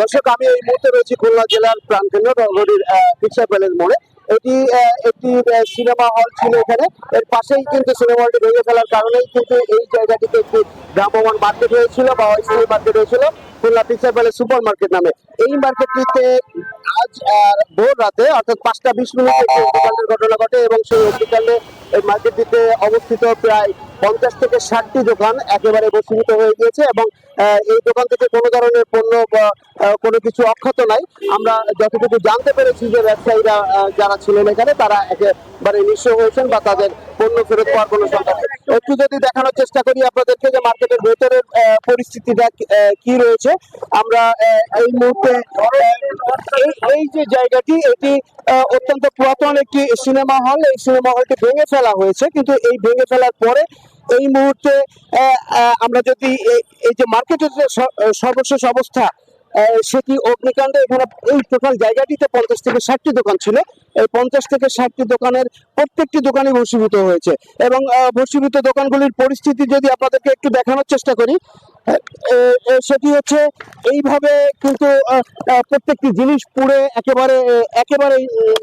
দর্শক, আমি এই মুহূর্তে রয়েছি খুলনা জেলার প্রাণকেন্দ্র নগরীর পিকচার প্যালেস মোড়ে। এটি একটি সিনেমা হল ছিল এখানে। এর পাশেই কিন্তু সিনেমা হলটি ভেঙে ফেলার কারণেই কিন্তু এই জায়গাটিতে একটি ভ্রাম্যমান মার্কেট হয়েছিল বা ওই মার্কেট হয়েছিল, Khulna picture palace super market নামে। এই মার্কেটটিতে আজ ভোর রাতে, অর্থাৎ পাঁচটা বিশ মিনিটে অগ্নিকাণ্ডের ঘটনা ঘটে এবং সেই অগ্নিকাণ্ডে এই মার্কেটটিতে অবস্থিত প্রায় পঞ্চাশ থেকে ষাটটি দোকান একেবারে বসীভূত হয়ে গিয়েছে এবং এই দোকান থেকে কোনো ধরনের পণ্য বা কোনো কিছু অক্ষত নাই। আমরা যতটুকু জানতে পেরেছি যে ব্যবসায়ীরা যারা ছিলেন এখানে, তারা একেবারে নিঃস্ব হয়েছেন বা তাদের পণ্য ফেরত পাওয়ার কোনো নেই। একটু যদি দেখানোর চেষ্টা করি আপনাদেরকে যে মার্কেটের ভেতরের পরিস্থিতিটা কি- রয়েছে, আমরা এই মুহূর্তে এই যে জায়গাটি, এটি অত্যন্ত পুরাতন একটি সিনেমা হল এই সিনেমা হলটি ভেঙে ফেলা হয়েছে, কিন্তু এই ভেঙে ফেলার পরে এই মুহূর্তে আমরা যদি, এই- যে মার্কেটের সর্বশেষ অবস্থা সেটি অগ্নিকাণ্ডে? এখানে এই টোটাল জায়গাটিতে পঞ্চাশ থেকে ষাটটি দোকান ছিল। এই পঞ্চাশ থেকে ষাটটি দোকানের প্রত্যেকটি দোকানই ভস্মীভূত হয়েছে। এবং আহ, দোকানগুলির পরিস্থিতি যদি আপনাদেরকে একটু দেখানোর চেষ্টা করি সেটি হচ্ছে এইভাবে কিন্তু প্রত্যেকটি জিনিস পুড়ে একেবারে একেবারে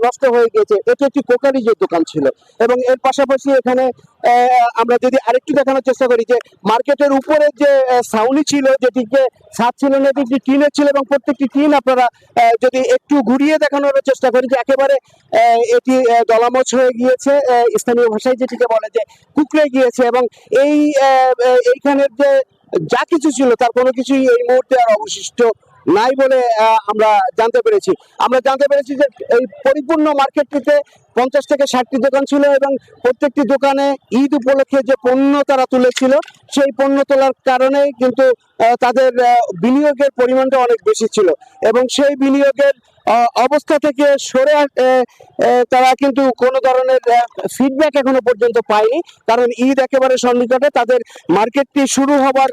নষ্ট হয়ে গেছে এটি একটি কোকারিজের দোকান ছিল। এবং এর পাশাপাশি এখানে আমরা যদি আরেকটু দেখানোর চেষ্টা করি যে মার্কেটের উপরে যে ছাউনি ছিল যেটিকে ছাদ ছিল না এটি টিনের ছিল এবং প্রত্যেকটি টিন আপনারা যদি একটু ঘুরিয়ে দেখানোর চেষ্টা করি যে একেবারে এটি দলামচ হয়ে গিয়েছে স্থানীয় ভাষায় যেটিকে বলে যে কুকড়ে গিয়েছে এবং এই এইখানের যে যা কিছু ছিল তার কোনো কিছুই এই মুহূর্তে আর অবশিষ্ট নাই বলে আমরা জানতে পেরেছি। আমরা জানতে পেরেছি যে এই পরিপূর্ণ মার্কেটটিতে পঞ্চাশ থেকে ষাটটি দোকান ছিল এবং প্রত্যেকটি দোকানে ঈদ উপলক্ষে যে পণ্য তারা তুলেছিল, সেই পণ্য তোলার কারণেই কিন্তু তাদের বিনিয়োগের পরিমাণটা অনেক বেশি ছিল। এবং সেই বিনিয়োগের অবস্থা থেকে সরে তারা কিন্তু কোনো ধরনের ফিডব্যাক এখনও পর্যন্ত পায়নি। কারণ ঈদ একেবারে সন্নিকটে তাদের মার্কেটটি শুরু হবার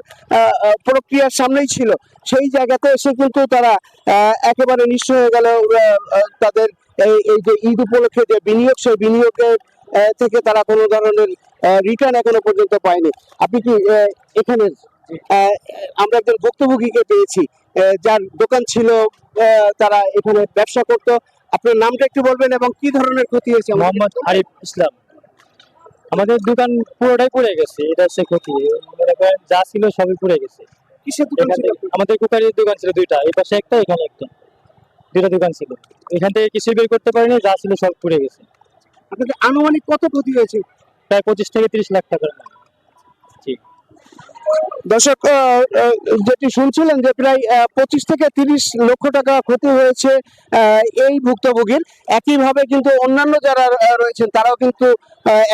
প্রক্রিয়ার সামনেই ছিল। সেই জায়গাতে এসে কিন্তু তারা একেবারে নিঃস্ব হয়ে গেল তাদের এই যে ঈদ উপলক্ষে যে বিনিয়োগ, সেই বিনিয়োগের থেকে তারা কোনো ধরনের রিটার্ন এখনও পর্যন্ত পায়নি। আপনি কি এখানে আমরা একজন ভুক্তভোগীকে পেয়েছি। যার দোকান ছিল তারা এখানে ব্যবসা করতো। আপনার নামটা একটু বলবেন এবং কি ধরনের ক্ষতি হয়েছে? মোহাম্মদ আরিফ ইসলাম। আমাদের দোকান পুরোটাই পুড়ে গেছে এটা হচ্ছে ক্ষতি। যা ছিল সবই পুড়ে গেছে। কিসের দোকান ছিল? আমাদের কুকারির দোকান ছিল দুইটা এই পাশে একটা এখানে একটা। দুইটা দোকান ছিল। এখান থেকে কিছুই বের করতে পারিনি যা ছিল সব পুড়ে গেছে। আপনাদের আনুমানিক কত ক্ষতি হয়েছে? প্রায় পঁচিশ থেকে তিরিশ লাখ টাকার মতো। দর্শক যেটি শুনছিলেন যে প্রায় পঁচিশ থেকে তিরিশ লক্ষ টাকা ক্ষতি হয়েছে এই ভুক্তভোগীর। একইভাবে কিন্তু অন্যান্য যারা রয়েছেন, তারাও কিন্তু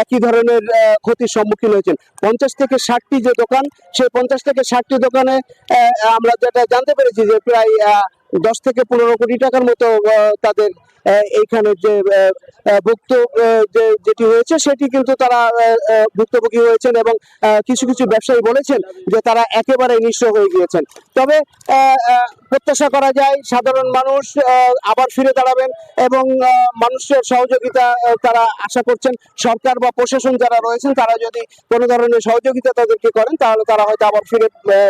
একই ধরনের ক্ষতির সম্মুখীন হয়েছেন। পঞ্চাশ থেকে ষাটটি যে দোকান, সেই পঞ্চাশ থেকে ষাটটি দোকানে আমরা যেটা জানতে পেরেছি যে প্রায় দশ থেকে পনেরো কোটি টাকার মতো তাদের এইখানে যে ভুক্ত যেটি হয়েছে, সেটি কিন্তু তারা ভুক্তভোগী হয়েছেন এবং কিছু কিছু ব্যবসায়ী বলেছেন যে তারা একেবারে নিঃস্ব হয়ে গিয়েছেন। তবে প্রত্যাশা করা যায়, সাধারণ মানুষ আবার ফিরে দাঁড়াবেন এবং মানুষের সহযোগিতা তারা আশা করছেন, সরকার বা প্রশাসন যারা রয়েছেন, তারা যদি কোনো ধরনের সহযোগিতা তাদেরকে করেন, তাহলে তারা হয়তো আবার ফিরে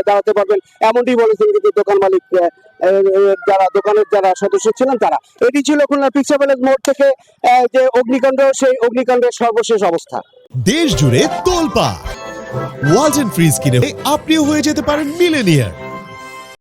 দাঁড়াতে পারবেন। এমনটি বলেছেন কিন্তু দোকান মালিক যারা দোকানের যারা সদস্য ছিলেন তারা। এটি ছিল খুলনা পিকচার প্যালেস মোড় থেকে যে অগ্নিকাণ্ড, সেই অগ্নিকাণ্ডের সর্বশেষ অবস্থা। দেশ জুড়ে তোলপা ওয়ালটন ফ্রিজ কিনে আপনিও হয়ে যেতে পারেন মিলেনিয়ার।